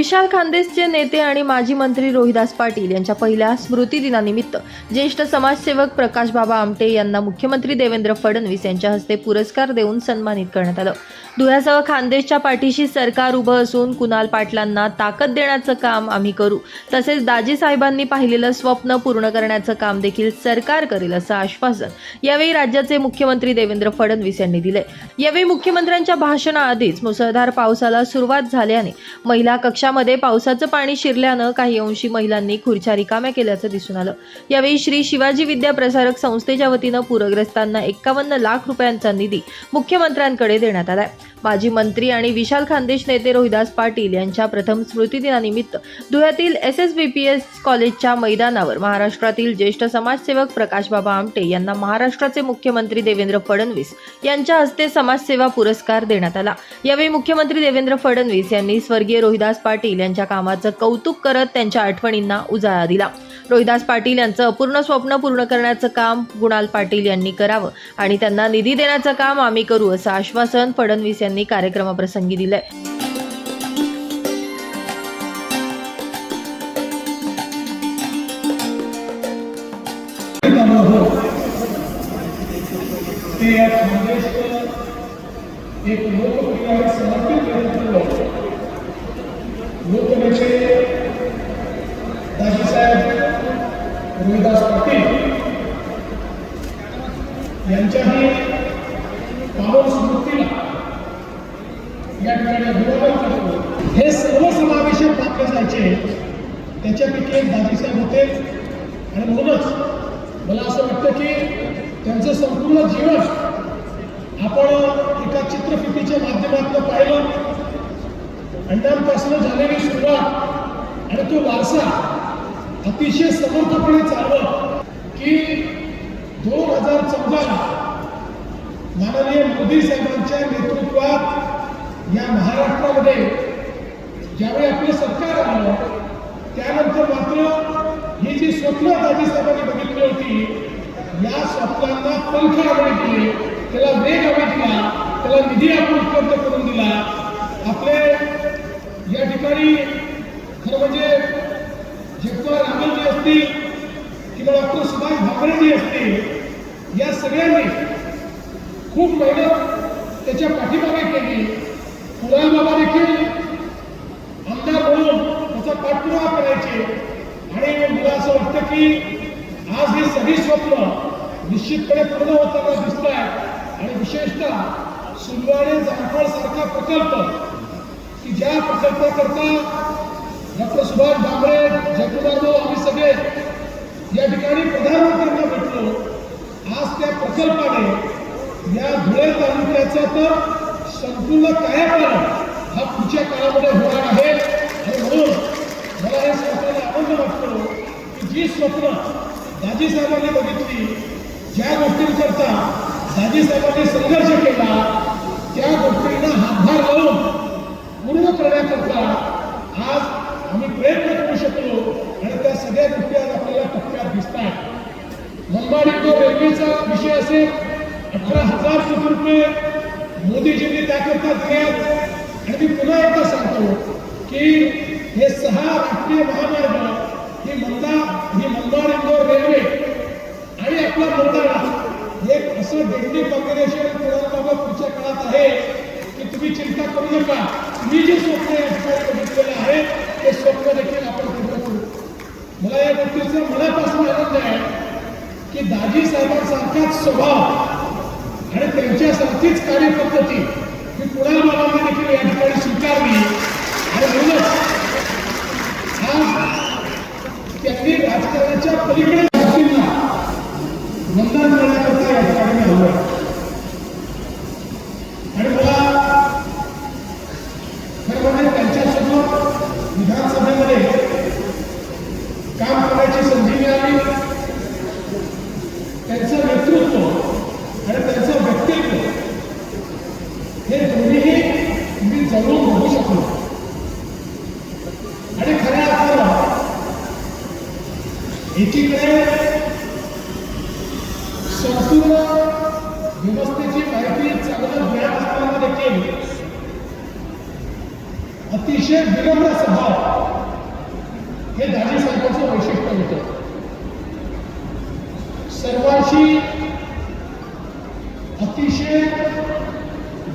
विशाल खानदेशचे नेते आणि माजी मंत्री रोहिदास पाटील यांच्या पहिल्या स्मृतिदिनानिमित्त ज्येष्ठ समाजसेवक प्रकाश बाबा आमटे यांना मुख्यमंत्री देवेंद्र फडणवीस यांच्या हस्ते पुरस्कार देऊन सन्मानित करण्यात आलं. धुळ्यासह खानदेशच्या पाठीशी सरकार उभं असून कुणाल पाटलांना ताकद देण्याचं काम आम्ही करू. तसेच दाजी साहेबांनी पाहिलेलं स्वप्न पूर्ण करण्याचं काम देखील सरकार करेल असं आश्वासन यावेळी राज्याचे मुख्यमंत्री देवेंद्र फडणवीस यांनी दिले यावेळी मुख्यमंत्र्यांच्या भाषणाआधीच मुसळधार पावसाला सुरुवात झाल्याने महिला कक्षामध्ये पावसाचं पाणी शिरल्यानं काही अंशी महिलांनी खुर्च्या रिकाम्या केल्याचं दिसून आलं. यावेळी श्री शिवाजी विद्या प्रसारक संस्थेच्या वतीनं पूरग्रस्तांना एक्कावन्न लाख रुपयांचा निधी मुख्यमंत्र्यांकडे देण्यात आलाय. माजी मंत्री आणि विशाल खानदेश नेते रोहिदास पाटील यांच्या प्रथम स्मृतिदिनानिमित्त धुळ्यातील S S B P S कॉलेजच्या मैदानावर महाराष्ट्रातील ज्येष्ठ समाजसेवक प्रकाशबाबा आमटे यांना महाराष्ट्राचे मुख्यमंत्री देवेंद्र फडणवीस यांच्या हस्ते समाजसेवा पुरस्कार देण्यात आला. यावेळी मुख्यमंत्री देवेंद्र फडणवीस यांनी स्वर्गीय रोहिदास पाटील यांच्या कामाचं कौतुक करत त्यांच्या आठवणींना उजाळा दिला. रोहिदास पाटील यांचं अपूर्ण स्वप्न पूर्ण करण्याचं काम गुणाल पाटील यांनी करावं आणि त्यांना निधी देण्याचं काम आम्ही करू असं आश्वासन फडणवीस यांनी कार्यक्रमाप्रसंगी दिलंय. ते या एक समर्पित व्यक्तित्व लोकनेते यांच्याही पावन स्मृतीला या ठिकाणी अभिवादन करतो हे वाक्य जायचे त्याच्यापैकी एक दाजीसाहेब होते. आणि म्हणूनच मला असं वाटतं की त्यांचं संपूर्ण जीवन आपण एका चित्रफितीच्या माध्यमातून पाहिलं. अंड्यांपासून झालेली सुरुवात आणि तो वारसा अतिशय समर्थपणे चालवत की दोन हजार चौदाला माननीय मोदी साहेबांच्या नेतृत्वात या महाराष्ट्रामध्ये ज्यावेळी आपलं सरकार आलं त्यानंतर मात्र ही जी स्वप्न दादी साहेबांनी बघितली होती या स्वप्नांना पंख आपण केले त्याला वेग आपण दिला त्याला निधी आपण उपलब्ध करून दिला. आपले या ठिकाणी खरं म्हणजे जगवा रामनजी असतील किंवा डॉक्टर सुभाष भाकरेजी असतील या सगळ्यांनी खूप मेहनत त्याच्या पाठीमागे केली. कुणाल बाबा देखील आमदार म्हणून त्याचा पाठपुरावा करायचे. आणि मला असं वाटतं की आज ही सगळी स्वप्न निश्चितपणे पूर्ण होताना दिसत आहे आणि विशेषतः सुलवाडे जामफळ सारखा प्रकल्प की ज्या प्रकल्पाकरता डॉक्टर सुभाष भामरे जयकुमार आम्ही सगळे या ठिकाणी प्रधानमंत्र्यांना भेटलो. आज त्या प्रकल्पाने या धुळे तालुक्याचा तर संपूर्ण कायापालट हा पुढच्या काळामध्ये होणार आहे. आणि म्हणून मला हे स्वप्नाला आनंद वाटतो की जी स्वप्न दाजी साहेबांनी बघितली ज्या गोष्टींकरता दाजी साहेबांनी संघर्ष केला त्या गोष्टींना हातभार लावून पूर्ण करण्याकरता आज आम्ही प्रयत्न करू शकलो आणि त्या सगळ्या गोष्टी आज आपल्याला टप्प्यात दिसतात. मंबाडी तो रेल्वेचा विषय असेल अठरा हज़ार कोटी रुपये मोदीजींनी त्याकरता दिल्यात आणि मी पुन्हा एकदा सांगतो की हे सहा राष्ट्रीय महामार्ग ही मंदा ही मंदार इंदोर रेल्वे आणि आपला मंदारा एक असं डेंडी कॉम्बिनेशन बाबा पुढच्या काळात आहे की तुम्ही चिंता करू नका मी जे स्वप्न या आहे ते स्वप्न देखील आपण पूर्ण करू मला या गोष्टीचा मनापासून आनंद आहे की दाजी साहेबांसारखाच स्वभाव आणि त्यांच्यासारखीच कार्यपद्धती ही कुणाल बाबांनी देखील या ठिकाणी स्वीकारली आणि म्हणूनच आज त्यांनी राजकारणाच्या पलीकडे व्यक्तींना मतदान करण्याकरता या ठिकाणी हवं आणि मला खरं म्हणजे त्यांच्यासोबत विधानसभेमध्ये काम करण्याची संधी मिळाली त्यांचं नेतृत्व आणि त्यांचं व्यक्तित्व हे मी शकलो आणि खऱ्या अर्थानं एकीकडे संपूर्ण व्यवस्थेची माहिती चांगलं ज्ञान असताना देखील अतिशय विनम्र स्वभाव हे दाजी साहेबांचं वैशिष्ट्य होतं. सर्वांशी अतिशय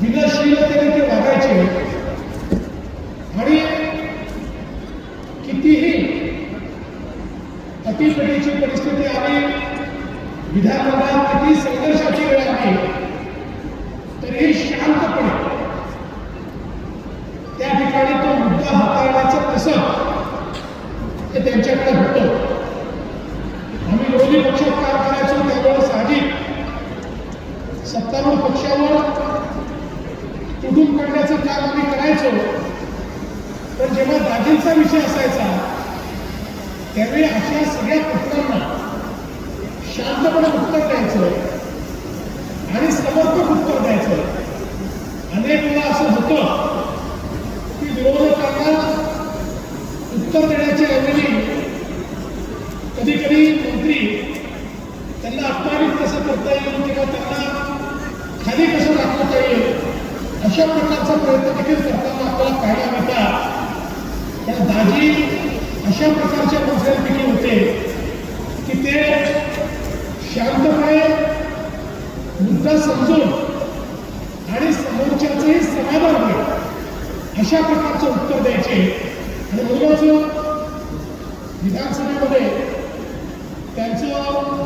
विनयशीलतेने ते वागायचे आणि कितीही अटीतटीची परिस्थिती आली विधानमंडळात किती संघर्षाची वेळ आली तरीही शांतपणे त्या ठिकाणी तो मुद्दा हाताळण्याचं कसं हे त्यांच्याकडे होतं आम्ही विरोधी पक्षात काम करायचो त्यावेळेस साहजिक सत्तारूढ पक्षावर तुडून काढण्याचं काम आम्ही करायचो. पण जेव्हा दाजींचा विषय असायचा त्यावेळी अशा सगळ्या प्रश्नांना शांतपणे उत्तर द्यायचं आणि समर्पक उत्तर द्यायचं. अनेक वेळा असं होतं की विरोधकांना उत्तर देण्याची ऐवजी कधी कधी मंत्री त्यांना अपमानित कसं करता येईल किंवा त्यांना अशा प्रकारचा प्रयत्न देखील करताना आपल्याला पाहायला मिळतात. पण दाजी अशा प्रकारच्या माणसांपैकी होते की ते शांतपणे मुद्दा समजून आणि समोरच्याचंही समाधान होईल अशा प्रकारचं उत्तर द्यायचे. आणि म्हणूनच विधानसभेमध्ये त्यांचं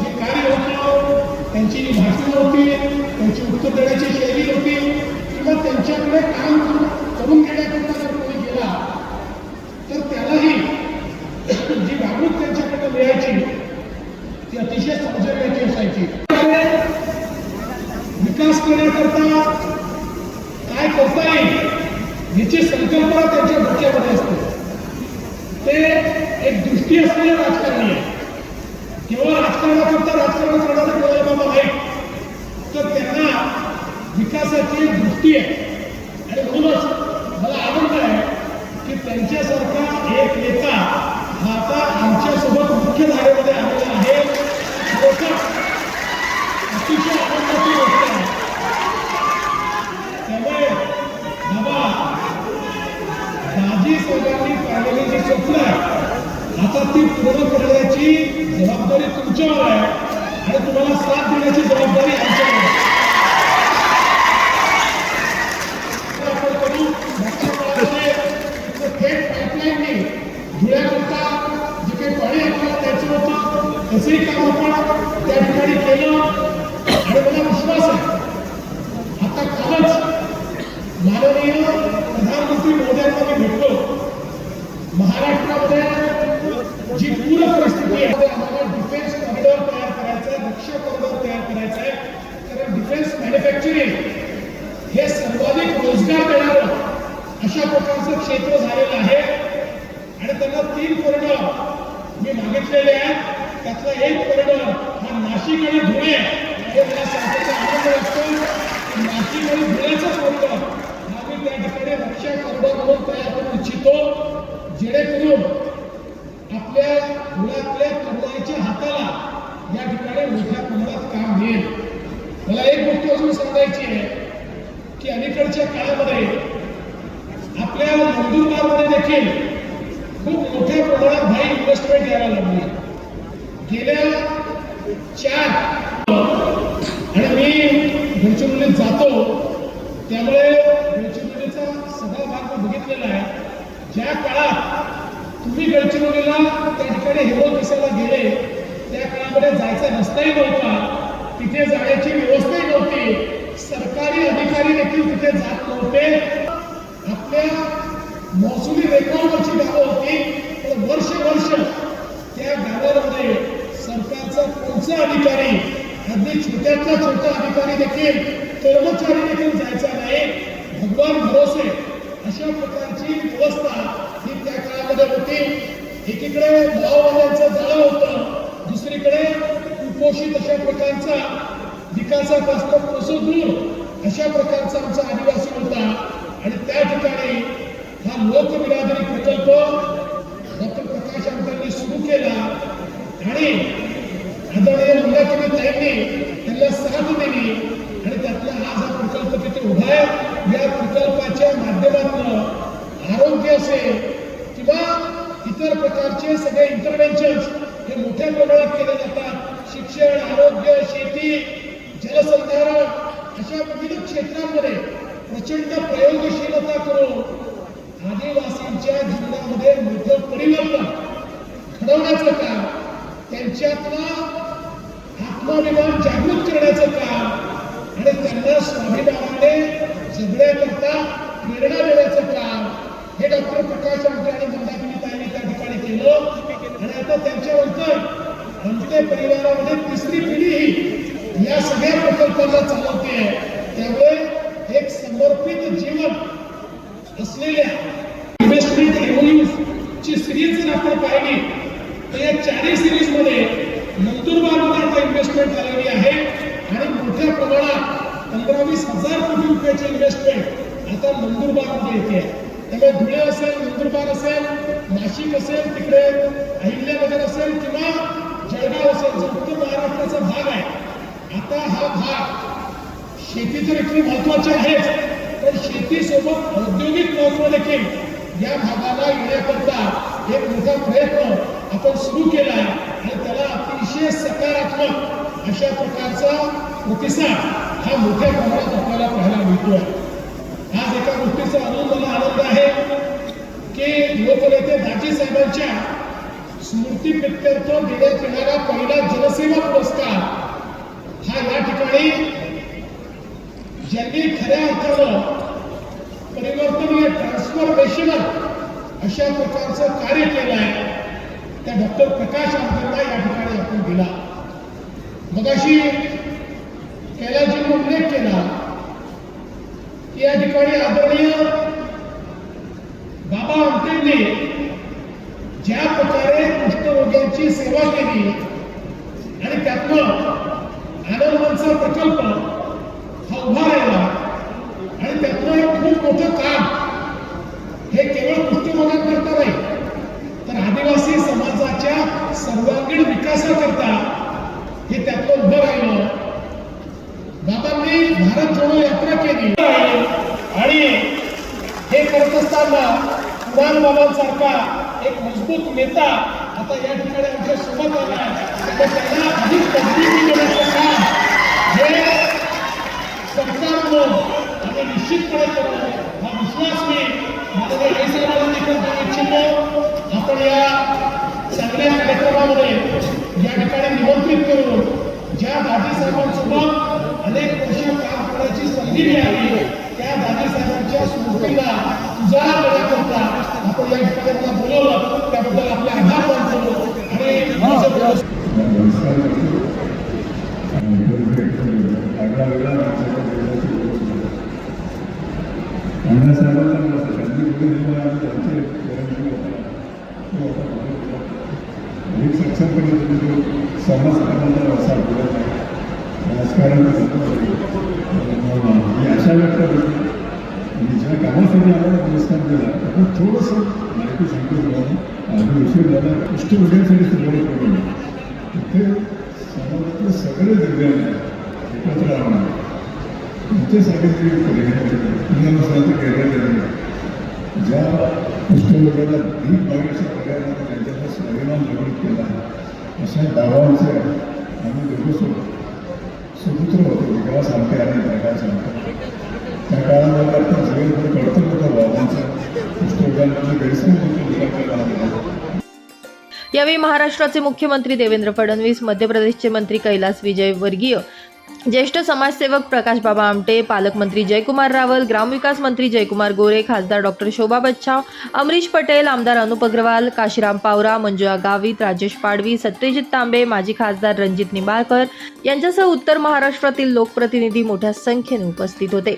जे कार्य होतं त्यांची जी भाषणं होती त्यांची उत्तर देण्याची शैली त्यांच्याकडे काम करून घेण्याकरता जर कोणी गेला तर त्यालाही जी वागणूक त्यांच्याकडे मिळायची ती अतिशय समजण्याची असायची. विकास करण्याकरता काय करता येईल याची संकल्पना त्यांच्या डोक्यामध्ये असते. ते एक दृष्टी असलेले राजकारणी आहे. केवळ राजकारणाकरता राजकारण करणारे डोळे बाबा नाही तर त्यांना वृत्ती आहे आणि म्हणूनच मला आनंद आहे की त्यांच्यासारखा एक नेता हा आता आमच्यासोबत मुख्य धारेमध्ये आलेला आहे. अतिशय आनंदाची गोष्ट आहे. त्यामुळे बाबा दाजी साहेबांनी पाहिलेली जी स्वप्न आहे आता ती पूर्ण करण्याची जबाबदारी तुमच्यावर आहे आणि तुम्हाला साथ देण्याची जबाबदारी आमच्यावर आहे तर आपण करू मागच्या काळामध्ये इथं थेट पाईपलाईनने धुळ्याकरता जे काही पाणी आपल्याला द्यायचं होतं तसंही काम आपण त्या ठिकाणी केलं आणि मला विश्वास आहे. आता कालच माननीय प्रधानमंत्री मोदयांना मी भेटलो. महाराष्ट्रामध्ये जी पूर परिस्थिती आहे आम्हाला डिफेन्स कॉरिडॉर तयार करायचा आहे रक्षा कॉरिडॉर तयार करायचा आहे कारण डिफेन्स मॅन्युफॅक्चरिंग हे सर्वाधिक रोजगार देणारं अशा प्रकारचं क्षेत्र झालेलं आहे आणि त्यांना तीन कॉरिडॉर मी मागितलेले आहेत त्यातला एक कॉरिडॉर हा नाशिक आणि धुळे हे मला सांगण्याचा आनंद वाटतो की नाशिक आणि धुळेचा कॉरिडॉर हा मी त्या ठिकाणी रक्षा कॉरिडॉर म्हणून तयार करू इच्छितो जेणेकरून आपल्या मुलातल्या तरुणाईच्या या ठिकाणी मोठ्या प्रमाणात काम मिळेल मला एक गोष्ट अजून सांगायची आहे की अलीकडच्या काळामध्ये आपल्या नंदुरबारमध्ये देखील खूप मोठ्या प्रमाणात भाई इन्व्हेस्टमेंट यायला लागली. गेल्या चार आणि मी गडचिरोलीत जातो त्यामुळे गडचिरोलीचा सगळा भाग मी बघितलेला आहे. ज्या काळात तुम्ही गडचिरोलीला त्या ठिकाणी हिरो दिसायला गेले त्या काळामध्ये जायचा रस्ताही नव्हता तिथे जाण्याची व्यवस्थाही नव्हती. सरकारी अधिकारी देखील तिथे जात नव्हते. आपल्या महसुली रेकॉर्डवरची गावं होती पण वर्ष वर्ष त्या गावामध्ये सरकारचा कोणचा अधिकारी अगदी छोट्यातला छोटा अधिकारी देखील कर्मचारी देखील जायचा नाही. भगवान भरोसे अशा प्रकारची व्यवस्था ही त्या काळामध्ये होती. एकीकडे माओवाद्यांचं जाळं होतं कुपोषित अशा प्रकारचा विकासापासून कसं दूर अशा प्रकारचा आमचा आदिवासी होता. आणि त्या ठिकाणी हा लोकबिरादरी प्रकल्प डॉक्टर प्रकाश आमदारांनी सुरू केला. आणि आदरणीय मुलाखती ताईंनी त्यांना साथ दिली. आणि त्यातला आज हा प्रकल्प तिथे उभा आहे या प्रकल्पाच्या माध्यमातून आरोग्य असेल किंवा इतर प्रकारचे सगळे इंटरव्हेन्शन हे मोठ्या प्रमाणात केले जातात शिक्षण आरोग्य शेती जलसंधारण अशा विविध क्षेत्रांमध्ये प्रचंड प्रयोगशीलता करून आदिवासींच्या जीवनामध्ये मोठं परिवर्तन घडवण्याचं काम त्यांच्यातला आत्माभिमान जागृत करण्याचं काम आणि त्यांना स्वाभिमानाने जगण्याकरता प्रेरणा देण्याचं काम ही या सगळ्या प्रकल्पांना चालवते त्यामुळे एक समर्पित जीवन असलेल्या इन्व्हेस्टमेंट ची सिरीज जर आपण पाहिली तर या चारही सिरीजमध्ये नंदुरबारमध्ये आता इन्व्हेस्टमेंट झालेली आहे. आणि मोठ्या प्रमाणात पंधरा वीस हजार कोटी रुपयाची इन्व्हेस्टमेंट आता नंदुरबारमध्ये येते त्यामुळे धुळे असेल नंदुरबार असेल नाशिक असेल तिकडे अहिल्यानगर असेल किंवा जळगाव असेल जो उत्तर महाराष्ट्राचा भाग आहे. आता हा भाग शेती तर इतकी महत्वाची आहेच पण शेतीसोबत औद्योगिक महत्त्व देखील या भागाला येण्याकरता एक मोठा प्रयत्न आपण सुरू केला आहे आणि त्याला अतिशय सकारात्मक अशा प्रकारचा प्रतिसाद हा मोठ्या प्रमाणात आपल्याला पाहायला मिळतोय. आज एका गोष्टीचा आनंद मला आनंद आहे की लोकनेते दाजी साहेबांच्या स्मृती प्रित्यर्थ देण्यात येणारा पहिला जनसेवा पुरस्कार हा या ठिकाणी ज्यांनी खऱ्या अर्थानं परिवर्तन ट्रान्सफॉर्मेशनल अशा प्रकारचं कार्य केलं आहे त्या डॉक्टर प्रकाश आंबेडकर या ठिकाणी आपण दिला मगाशी कैलासजींनी उल्लेख केला की या ठिकाणी आदरणीय बाबा आमटेंनी ज्या प्रकारे कुष्ठरोग्यांची सेवा केली आणि त्यातनं आनंदवनचा प्रकल्प हा उभा राहिला. आणि त्यातलं एक खूप मोठं काम हे केवळ कुष्ठरोगांकरता नाही तर आदिवासी समाजाच्या सर्वांगीण विकासाकरता हे त्यातलं उभं राहिलं. बाबांनी भारत जोडो यात्रा केली. आणि हे करत असताना कुराण बाबांसारखा एक मजबूत नेता आता या ठिकाणी आमच्यासोबत आला तर त्यांना अधिक मजबूती काम हे आणि निश्चितपणे हा विश्वास मी माननीय आईसाहेबांना देऊ इच्छितो आपण या चांगल्या कार्यक्रमामध्ये या ठिकाणी निमंत्रित करून ज्या दादी साहेबांसोबत अनेक वर्ष काम करण्याची संधी मिळाली त्या दादी साहेबांच्या स्मृतीला उजाळा देण्याकरता आपण या ठिकाणी मला बोलवलं त्याबद्दल आपले आभार मानतो आणि माझं बोलणं नमस्कार करतो आणि आगळा अण्णासाहेबांना मला त्यांनी पुढे दिलं आणि त्यांचे अधिक सक्षमपणे तुम्ही तो समाजकारणाचा राजकारण आशा व्यक्त करतो ज्या कामासाठी आम्हाला पुरस्कार दिला थोडंसं माहिती सांगतो तुम्हाला आधी उशीर झाला सुरुवात करून तिथे समाजातले सगळे दिव्यांग एकत्र राहणार त्यांच्यासाठी तरी पुन्हा ज्या कुष्ठरोगाला भीक मागण्याच्या पर्यायाने त्यांच्यावर स्वाभिमान जागृत केला अशा गावांचे आम्ही दोघं सुपुत्र होतो विकास आमटे आणि प्रकाश आमटे त्या काळामध्ये आपण सगळेजण कळतं होतं बाबांचं कुष्ठरोगांमध्ये गैरसमज यावेळी महाराष्ट्राचे मुख्यमंत्री देवेंद्र फडणवीस मध्य प्रदेशचे मंत्री कैलास विजय वर्गीय ज्येष्ठ समाजसेवक प्रकाश बाबा आमटे पालकमंत्री जयकुमार रावल ग्रामविकास मंत्री जयकुमार गोरे खासदार डॉक्टर शोभा बच्छाव अमरीश पटेल आमदार अनुप अग्रवाल काशीराम पावरा मंजुळा गावित राजेश पाडवी सत्यजित तांबे माजी खासदार रणजित निंबाळकर यांच्यासह उत्तर महाराष्ट्रातील लोकप्रतिनिधी मोठ्या संख्येने उपस्थित होते.